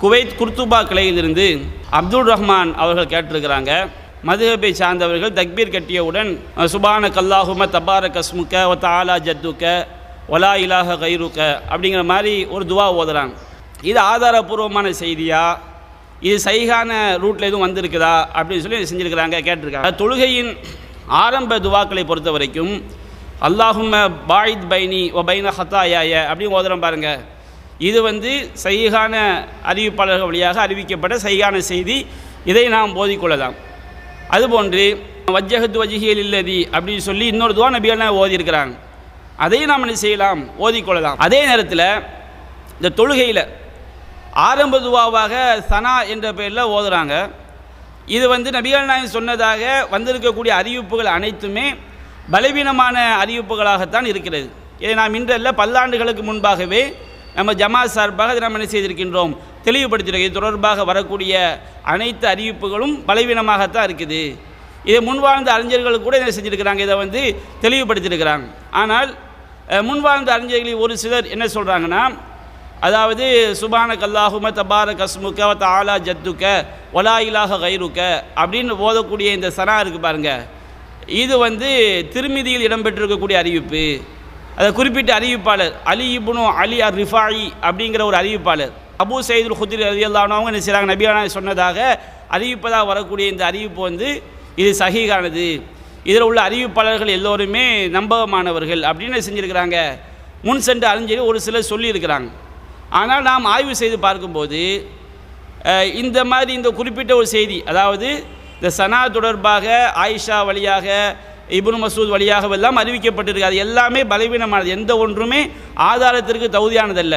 Kuwait Qurtuba கிளையிலிருந்து அப்துல் ரஹ்மான் அவர்கள் கேட்டிருக்கிறாங்க. மதுஹபை சார்ந்தவர்கள் தக்பீர் கட்டியவுடன் சுபான கல்லாஹும தபார கஸ்முக்க ஒ தாலா ஜத்துக்க ஒலா இலாக கைருக்க அப்படிங்கிற மாதிரி ஒரு துவா ஓதுறாங்க. இது ஆதாரபூர்வமான செய்தியா? இது சைகான ரூட்டில் எதுவும் வந்திருக்குதா? அப்படின்னு சொல்லி செஞ்சுருக்கிறாங்க கேட்டிருக்காங்க. தொழுகையின் ஆரம்ப துவாக்களை பொறுத்த வரைக்கும் அல்லாஹும்ம பாயித் பைனி ஒ பைன ஹத்தாயாய அப்படின்னு ஓதுறோம் பாருங்கள் இது வந்து சைகான அறிவிப்பாளர்கள் வழியாக அறிவிக்கப்பட்ட சைகான செய்தி. இதை நாம் போதிக்கொள்ளலாம். அதுபோன்று வஜ்ஜகத்து வஜிகியல் இல்லதி அப்படின்னு சொல்லி இன்னொரு துவா நபிகள்லாம் ஓதியிருக்கிறாங்க. அதையும் நாம் என்ன செய்யலாம்? ஓதிக்கொள்ளலாம். அதே நேரத்தில் இந்த தொழுகையில் ஆரம்ப துவாவாக சனா என்ற பெயரில் ஓதுறாங்க. இது வந்து நபிகள் நாயன் சொன்னதாக வந்திருக்கக்கூடிய அறிவிப்புகள் அனைத்துமே பலவீனமான அறிவிப்புகளாகத்தான் இருக்கிறது. இதை நாம் இன்றல்ல பல்லாண்டுகளுக்கு முன்பாகவே நம்ம ஜமா சார்பாக இதை நம்ம என்ன செய்திருக்கின்றோம்? தெளிவுபடுத்தியிருக்கோம் இது தொடர்பாக வரக்கூடிய அனைத்து அறிவிப்புகளும் பலவீனமாகத்தான் இருக்குது. இதை முன்வாழ்ந்த அறிஞர்கள் கூட என்ன செஞ்சுருக்கிறாங்க? இதை வந்து தெளிவுபடுத்தியிருக்கிறாங்க. ஆனால் முன்வாழ்ந்த அறிஞர்களில் ஒரு சிலர் என்ன சொல்கிறாங்கன்னா அதாவது சுபான கல்லாஹும தபார கஸ்முக்க தாலா ஜத்துக்க ஒலா இலாக கைருக்க அப்படின்னு ஓதக்கூடிய இந்த சனா இருக்குது பாருங்கள் இது வந்து திருமிதியில் இடம்பெற்றிருக்கக்கூடிய அறிவிப்பு. அதை குறிப்பிட்ட அறிவிப்பாளர். அலி இப்னு அலி அர் ரிஃபாயி அப்படிங்கிற ஒரு அறிவிப்பாளர். அபு சயீதுல் குதிரி ரதியல்லானவங்க என்ன செய்கிறாங்க நபியானா சொன்னதாக? அறிவிப்பதாக வரக்கூடிய இந்த அறிவிப்பு வந்து இது சகிகானது இதில் உள்ள அறிவிப்பாளர்கள் எல்லோருமே நம்பகமானவர்கள் அப்படின்னு செஞ்சுருக்கிறாங்க? முன் சென்று அறிஞர்கள் ஒரு சிலர் சொல்லியிருக்கிறாங்க. ஆனால் நாம் ஆய்வு செய்து பார்க்கும்போது இந்த மாதிரி இந்த குறிப்பிட்ட ஒரு செய்தி அதாவது இந்த சனா தொடர்பாக ஆயிஷா வழியாக இபுன் மசூத் வழியாக எல்லாம் அறிவிக்கப்பட்டிருக்கு. அது எல்லாமே பலவீனமானது. எந்த ஒன்றுமே ஆதாரத்திற்கு தகுதியானதல்ல.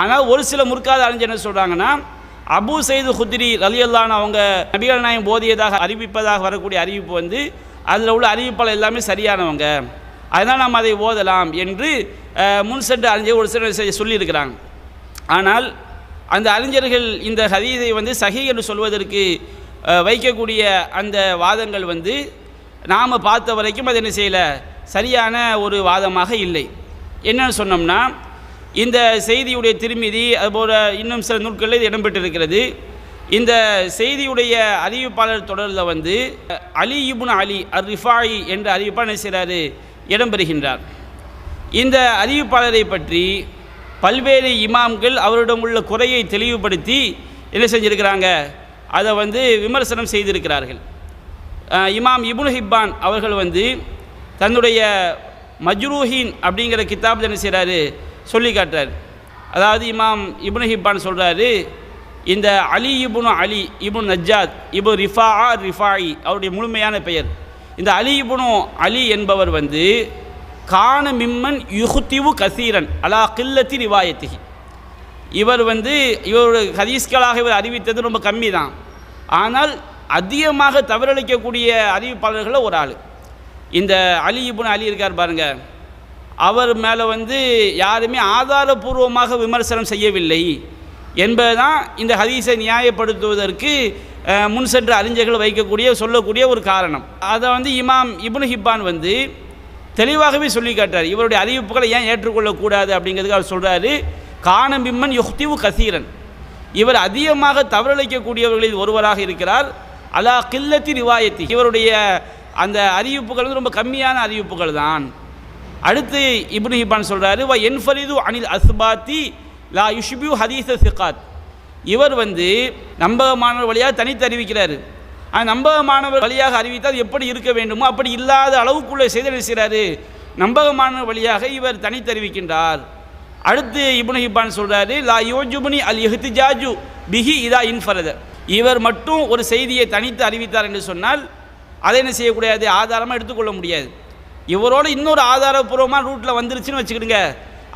ஆனால் ஒரு சில முற்காத அறிஞர் என்ன சொல்கிறாங்கன்னா அபு சைது ஹுத்ரி ரலியல்லான் அவங்க நபிகள் நாயம் போதியதாக அறிவிப்பதாக வரக்கூடிய அறிவிப்பு வந்து அதில் உள்ள அறிவிப்பாளர் எல்லாமே சரியானவங்க. அதனால் நாம் அதை ஓதலாம் என்று முன் சென்று அறிஞர் ஒரு சில சொல்லியிருக்கிறாங்க. ஆனால் அந்த அறிஞர்கள் இந்த ஹதீதை வந்து சஹி என்று சொல்வதற்கு வைக்கக்கூடிய அந்த வாதங்கள் வந்து நாம் பார்த்த வரைக்கும் அது என்ன செய்யலை? சரியான ஒரு வாதமாக இல்லை. என்னன்னு சொன்னோம்னா இந்த செய்தியுடைய திருமிதி அதுபோல் இன்னும் சில நூல்களில் இது இடம்பெற்றிருக்கிறது. இந்த செய்தியுடைய அறிவிப்பாளர் தொடரில் வந்து அலி இபுன் அலி அர் ரிஃபாயி என்ற அறிவிப்பாளர் என்ன செய்கிறாரு இடம்பெறுகின்றார். இந்த அறிவிப்பாளரை பற்றி பல்வேறு இமாம்கள் அவரிடம் உள்ள குறையை தெளிவுபடுத்தி என்ன செஞ்சுருக்கிறாங்க? அதை வந்து விமர்சனம் செய்திருக்கிறார்கள். இமாம் இபுல் ஹிப்பான் அவர்கள் வந்து தன்னுடைய மஜ்ரூஹீன் அப்படிங்கிற கித்தாப் என்ன செய்கிறாரு சொல்லி காட்டுறாரு. அதாவது இமாம் இபுன் ஹிப்பான் சொல்கிறாரு இந்த Ali Ibn Ali Ibn Najad Ibn Rifa R Rifai அவருடைய முழுமையான பெயர். இந்த அலி இபுனு அலி என்பவர் வந்து கான மிம்மன் யுஹுத்திவு கசீரன் அலா கில்லத்தி ரிவாயத்திகி இவர் வந்து இவர் ஹதீஸ்களாக இவர் அறிவித்தது ரொம்ப கம்மி தான் ஆனால் அதிகமாக தவறளிக்கக்கூடிய அறிவிப்பாளர்களில் ஒரு ஆள். இந்த அலி இப்னு அலி இருக்கார் பாருங்கள் அவர் மேலே வந்து யாருமே ஆதாரபூர்வமாக விமர்சனம் செய்யவில்லை என்பதுதான் இந்த ஹதீஸை நியாயப்படுத்துவதற்கு முன் சென்ற அறிஞர்கள் வைக்கக்கூடிய சொல்லக்கூடிய ஒரு காரணம். அதை வந்து இமாம் இப்னு ஹிப்பான் வந்து தெளிவாகவே சொல்லி காட்டார் இவருடைய அறிவிப்புகளை ஏன் ஏற்றுக்கொள்ளக்கூடாது அப்படிங்கிறதுக்கு அவர் சொல்கிறாரு காணபிம்மன் யுக்திவு கசீரன். இவர் அதிகமாக தவறளிக்கக்கூடியவர்களில் ஒருவராக இருக்கிறார். அலா கில்லத்தி ரிவாயத்தி. இவருடைய அந்த அறிவிப்புகள் வந்து ரொம்ப கம்மியான அறிவிப்புகள் தான். அடுத்து இப்னு ஹிபான் சொல்கிறாரு வ என்ஃபரிது அனில் அஸ்பாத்தி லா யுஷ்பியூ ஹதீச சிகாத். இவர் வந்து நம்பகமானவர் வழியாக தனித்து அறிவிக்கிறார். அந்த நம்பகமானவர் வழியாக அறிவித்தால் எப்படி இருக்க வேண்டுமோ அப்படி இல்லாத அளவுக்குள்ளே செய்து என்ன நம்பகமானவர் வழியாக இவர் தனித்து அறிவிக்கின்றார். அடுத்து இப்னு ஹிபான் சொல்கிறாரு லா யோஜுபுனி அல் எஹ்திஜாஜு பிஹி இதா இன்ஃபரதர் இவர் மட்டும் ஒரு செய்தியை தனித்து அறிவித்தார் என்று சொன்னால் அதை என்ன செய்யக்கூடாது? ஆதாரமாக எடுத்துக்கொள்ள முடியாது. இவரோட இன்னொரு ஆதாரபூர்வமான ரூட்டில் வந்துருச்சுன்னு வச்சுக்கிடுங்க.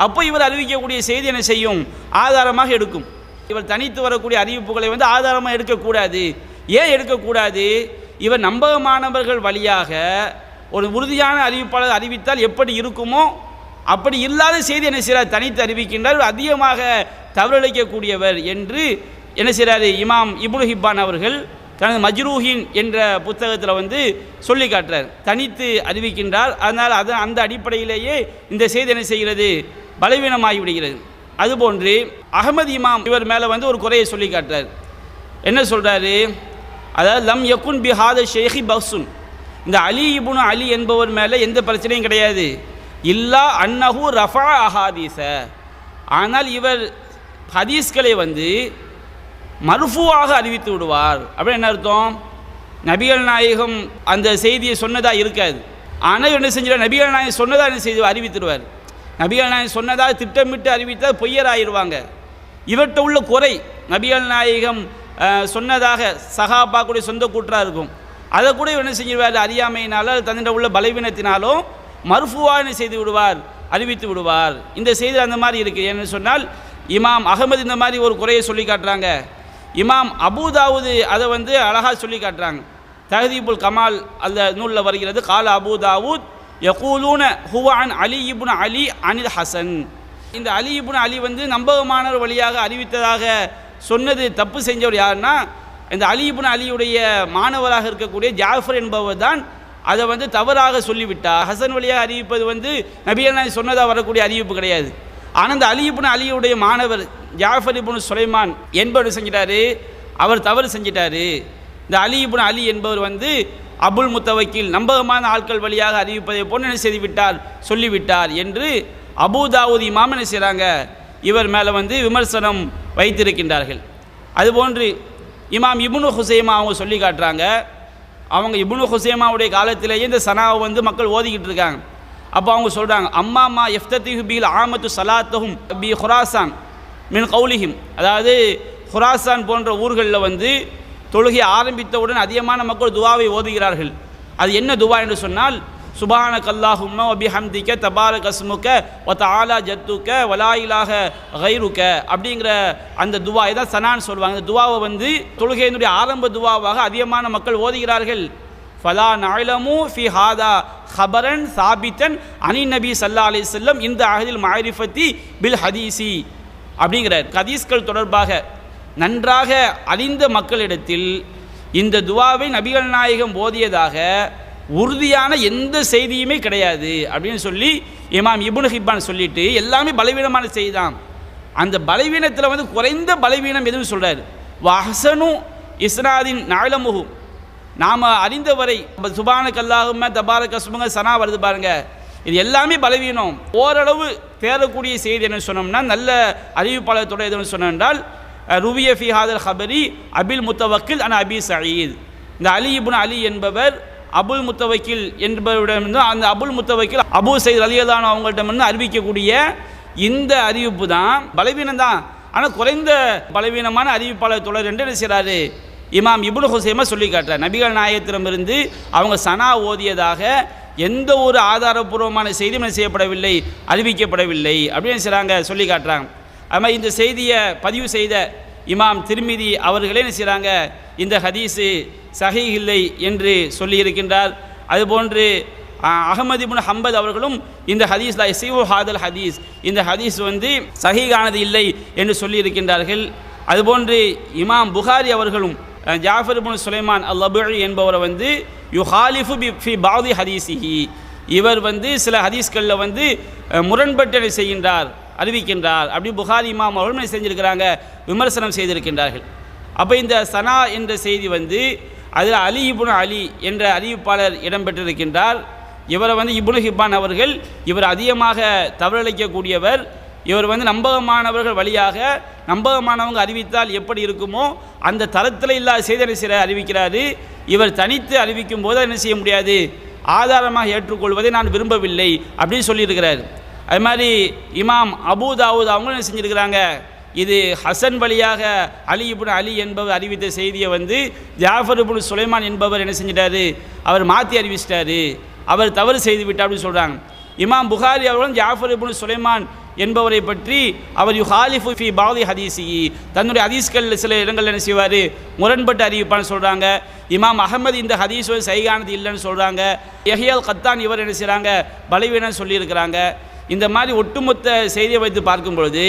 அப்போ இவர் அறிவிக்கக்கூடிய செய்தி என்ன செய்யும்? ஆதாரமாக எடுக்கும். இவர் தனித்து வரக்கூடிய அறிவிப்புகளை வந்து ஆதாரமாக எடுக்கக்கூடாது. ஏன் எடுக்கக்கூடாது? இவர் நம்பகமானவர்கள் வழியாக ஒரு உறுதியான அறிவிப்பாளர் அறிவித்தால் எப்படி இருக்குமோ அப்படி இல்லாத செய்தி என்ன செய்கிறார்? தனித்து அறிவிக்கின்றார். அதிகமாக தவறளிக்கக்கூடியவர் என்று என்ன செய்கிறாரு இமாம் இப்னு ஹிப்பான் அவர்கள் தனது மஜ்ரூஹின் என்ற புத்தகத்தில் வந்து சொல்லி காட்டுறார். தனித்து அறிவிக்கின்றார். அதனால் அது அந்த அடிப்படையிலேயே இந்த செய்தி என்ன செய்கிறது? பலவீனமாகி விடுகிறது. அதுபோன்று அகமது இமாம் இவர் மேலே வந்து ஒரு குறையை சொல்லி காட்டுறார். என்ன சொல்கிறாரு அதாவது லம் யக்குன் பிஹாத ஷேஹி பக்சுன் இந்த அலி இபுனு அலி என்பவர் மேலே எந்த பிரச்சனையும் கிடையாது. இல்லா அன்னஹு ரஃபா அஹாதீச ஆனால் இவர் ஹதீஸ்களை வந்து மறுஃபுவாக அறிவித்து விடுவார். அப்படின்னு என்ன அர்த்தம்? நபிகள் நாயகம் அந்த செய்தியை சொன்னதாக இருக்காது. ஆனால் என்ன செஞ்சிடும் நபிகள் நாயகம் சொன்னதாக என்ன செய்தி அறிவித்துடுவார். நபிகள் நாயகம் சொன்னதாக திட்டமிட்டு அறிவித்தால் பொய்யராயிருவாங்க. இவர்கிட்ட உள்ள குறை நபிகள் நாயகம் சொன்னதாக சொன்னதாக சகாபாக்குடைய சொந்த கூற்றாக இருக்கும். அதை கூட என்ன செஞ்சிருவார்? அறியாமையினாலோ தன்னிட உள்ள பலவீனத்தினாலும் மறுஃபுவாக என்ன செய்து விடுவார்? அறிவித்து விடுவார். இந்த செய்தி அந்த மாதிரி இருக்குது என்ன சொன்னால் இமாம் அகமது இந்த மாதிரி ஒரு குறையை சொல்லி காட்டுறாங்க. இமாம் அபூதாவுது அதை வந்து அழகாக சொல்லி காட்டுறாங்க. தஹதீபுல் கமால் அந்த நூலில் வருகிறது கால அபூதாவுத் யகூலூன ஹுவான் அலி இபுன் அலி அனில் ஹசன். இந்த அலி இபுன் அலி வந்து நம்பகமானவர் வழியாக அறிவித்ததாக சொன்னது தப்பு செஞ்சவர் யாருன்னா இந்த அலி இபுன் அலியுடைய மாணவராக இருக்கக்கூடிய ஜாஃபர் என்பவர் தான் அதை வந்து தவறாக சொல்லிவிட்டார். ஹசன் வழியாக அறிவிப்பது வந்து நபிகள் சொன்னதாக வரக்கூடிய அறிவிப்பு கிடையாது. ஆனால் அந்த அலி இப்னு அலியுடைய மாணவர் ஜாஃபர் இப்னு சுலைமான் என்பவர் செஞ்சிட்டாரு. அவர் தவறு செஞ்சிட்டாரு. இந்த அலி இப்னு அலி என்பவர் வந்து அபுல் முத்தவக்கில் நம்பகமான ஆட்கள் வழியாக அறிவிப்பதை போன்று என்ன செய்துவிட்டார் சொல்லிவிட்டார் என்று அபூதாவூத் இமாம் என்ன செய்கிறாங்க இவர் மேலே வந்து விமர்சனம் வைத்திருக்கின்றார்கள். அதுபோன்று இமாம் இபுனு ஹுசைமா அவங்க சொல்லி காட்டுறாங்க. அவங்க இபுனு ஹுசைமாவுடைய காலத்திலேயே இந்த சனாவை வந்து மக்கள் ஓதிக்கிட்டு இருக்காங்க. அப்போ அவங்க சொல்கிறாங்க அம்மா அம்மாமா எஃப்தத்திஹு பில் ஆமத்து சலாத்தஹும் பி ஹுராசான் மின் கௌலிஹிம். அதாவது ஹுராசான் போன்ற ஊர்களில் வந்து தொழுகை ஆரம்பித்தவுடன் அதிகமான மக்கள் துவாவை ஓதுகிறார்கள். அது என்ன துவா என்று சொன்னால் சுபான கல்லாஹும்ம ஒபி ஹம்திக்க தபார கஸ்முக்க ஒத்த ஆலா ஜத்துக்க வலாயிலாக கைருக்க அப்படிங்கிற அந்த துவா தான் சனான்னு சொல்லுவாங்க. அந்த துவாவை வந்து தொழுகையினுடைய ஆரம்ப துவாவாக அதிகமான மக்கள் ஓதுகிறார்கள். ஃபலா நாயிலமு ஃபி ஹாதா ஹபரன் சாபித்தன் அனி நபி சல்லா அலி செல்லம் இந்த அகதில் மாரிஃபத்தி பில் ஹதீசி அப்படிங்கிறார். ஹதீஸ்கள் தொடர்பாக நன்றாக அறிந்த மக்களிடத்தில் இந்த துவாவை நபிகள் நாயகம் போதியதாக உறுதியான எந்த செய்தியுமே கிடையாது அப்படின்னு சொல்லி இமாம் இபுன் ஹிப்பான் சொல்லிட்டு எல்லாமே பலவீனமான செய்தி தான். அந்த பலவீனத்தில் வந்து குறைந்த பலவீனம் எதுவும் சொல்கிறார் வஹசனு இஸ்னாதின் நாளமுகு நாம் அறிந்தவரை சுபான கல்லாகும தபார கசுமங்க சனா வருது பாருங்க. இது எல்லாமே பலவீனம். ஓரளவு தேரக்கூடிய செய்தி என்ன சொன்னோம்னா நல்ல அறிவிப்பாளத்தோட எதுன்னு சொன்னால் ருவிய ஃபி ஹாதர் ஹபரி அபில் முத்தவக்கில் அன அபி சயீத். இந்த அலி இபுன் அலி என்பவர் அபுல் முத்தவக்கில் என்பவரிடமிருந்து அந்த அபுல் முத்தவக்கில் அபு சயீத் அலியதான அவங்கள்ட்ட அறிவிக்கக்கூடிய இந்த அறிவிப்பு தான் பலவீனம் தான் ஆனால் குறைந்த பலவீனமான அறிவிப்பாளர் தொடர் என்று என்ன செய்கிறாரு இமாம் இபுல் ஹுசைமா சொல்லி காட்டுறார். நபிகள் நாயகத்திடமிருந்து அவங்க சனா ஓதியதாக எந்த ஒரு ஆதாரபூர்வமான செய்தியும் என்ன செய்யப்படவில்லை அறிவிக்கப்படவில்லை அப்படின்னு செய்கிறாங்க சொல்லி காட்டுறாங்க. அது மாதிரி இந்த செய்தியை பதிவு செய்த இமாம் திருமிதி அவர்களே என்ன செய்கிறாங்க இந்த ஹதீஸு சஹி இல்லை என்று சொல்லியிருக்கின்றார் அதுபோன்று அகமது இபுன் ஹம்பத் அவர்களும் இந்த ஹதீஸ்ல இசைவு ஹாதல் ஹதீஸ் இந்த ஹதீஸ் வந்து சஹீகானது இல்லை என்று சொல்லியிருக்கின்றார்கள் அதுபோன்று இமாம் புகாரி அவர்களும் ஜாஃபர் இப்னு சுலைமான் அல் என்பவரை வந்து யுஹாலிஃபு பி ஃபி பாதி ஹதீசிஹி இவர் வந்து சில ஹதீஸ்களில் வந்து முரண்பட்டனை செய்கின்றார் அறிவிக்கின்றார். அப்படி புகாரி இமாம் அவர்கள் செஞ்சுருக்கிறாங்க செஞ்சிருக்கிறாங்க? விமர்சனம் செய்திருக்கின்றார்கள். அப்போ இந்த சனா என்ற செய்தி வந்து அதில் அலி இபுன் அலி என்ற அறிவிப்பாளர் இடம்பெற்றிருக்கின்றார். இவரை வந்து இபுனு ஹிப்பான் அவர்கள் இவர் அதிகமாக தவறளிக்கக்கூடியவர். இவர் வந்து நம்பகமானவர்கள் வழியாக நம்பகமானவங்க அறிவித்தால் எப்படி இருக்குமோ அந்த தரத்தில் இல்லாத செய்தி சிற அறிவிக்கிறாரு. இவர் தனித்து அறிவிக்கும் போது என்ன செய்ய முடியாது? ஆதாரமாக ஏற்றுக்கொள்வதை நான் விரும்பவில்லை அப்படின்னு சொல்லியிருக்கிறார். அது மாதிரி இமாம் அபூ அவங்களும் என்ன செஞ்சுருக்கிறாங்க? இது ஹசன் வழியாக அலி இப்னு அலி என்பவர் அறிவித்த செய்தியை வந்து ஜாஃபர் இப்னு சுலைமான் என்பவர் என்ன செஞ்சிட்டாரு? அவர் மாற்றி அறிவிச்சிட்டாரு. அவர் தவறு செய்து விட்டார் அப்படின்னு சொல்கிறாங்க இமாம் புகாரி அவர்களும் ஜாஃபர் இப்னு சுலைமான் என்பவரை பற்றி அவர் யு ஹாலிஃபு ஃபி பாதி ஹதீசி தன்னுடைய ஹதீஸ்களில் சில இடங்கள் என்ன செய்வார்? முரண்பட்டு அறிவிப்பான்னு சொல்கிறாங்க இமாம் அகமது இந்த ஹதீஸ் சைகானது இல்லைன்னு சொல்கிறாங்க எஹியால் கத்தான் இவர் என்ன செய்கிறாங்க பலவீனம் சொல்லியிருக்கிறாங்க. இந்த மாதிரி ஒட்டுமொத்த செய்தியை வைத்து பார்க்கும் பொழுது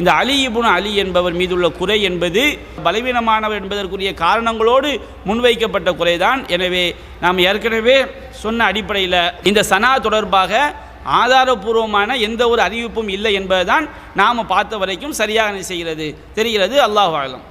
இந்த அலி இபுன் அலி என்பவர் மீதுள்ள குறை என்பது பலவீனமானவர் என்பதற்குரிய காரணங்களோடு முன்வைக்கப்பட்ட குறைதான். எனவே நாம் ஏற்கனவே சொன்ன அடிப்படையில் இந்த சனா தொடர்பாக ஆதாரபூர்வமான எந்த ஒரு அறிவிப்பும் இல்லை என்பதுதான் நாம் பார்த்த வரைக்கும் சரியாக செய்கிறது. தெரிகிறது. அல்லாஹ் ஆலம்